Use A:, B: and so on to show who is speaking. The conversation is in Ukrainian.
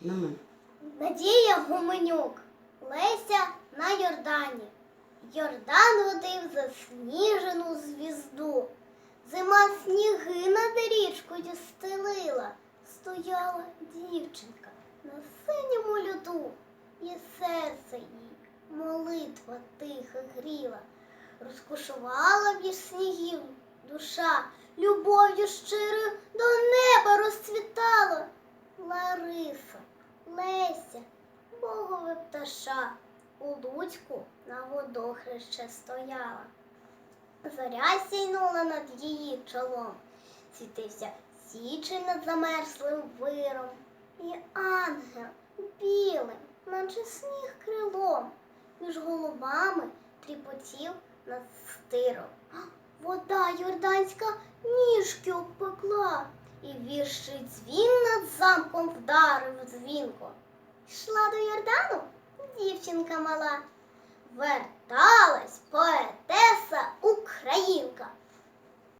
A: На мене.
B: Надія Гуменюк, Леся на Йордані. Йордан водив засніжену звізду. Зима сніги над річкою стелила. Стояла дівчинка на синьому льоду, і серце їй молитва тиха гріла. Розкошувала між снігів душа, любов'ю щирою до неба розцвітала. Лариса, Леся, богове пташа, у Луцьку на водохреще стояла. Зоря сійнула над її чолом, світився січень над замерзлим виром, і ангел білим, наче сніг крилом, між голубами тріпотів над стиром. Вода йорданська ніжки обпекла, і вірший дзвін над замком вдарив дзвінко. Йшла до Йордану? Дівчинка мала, поетеса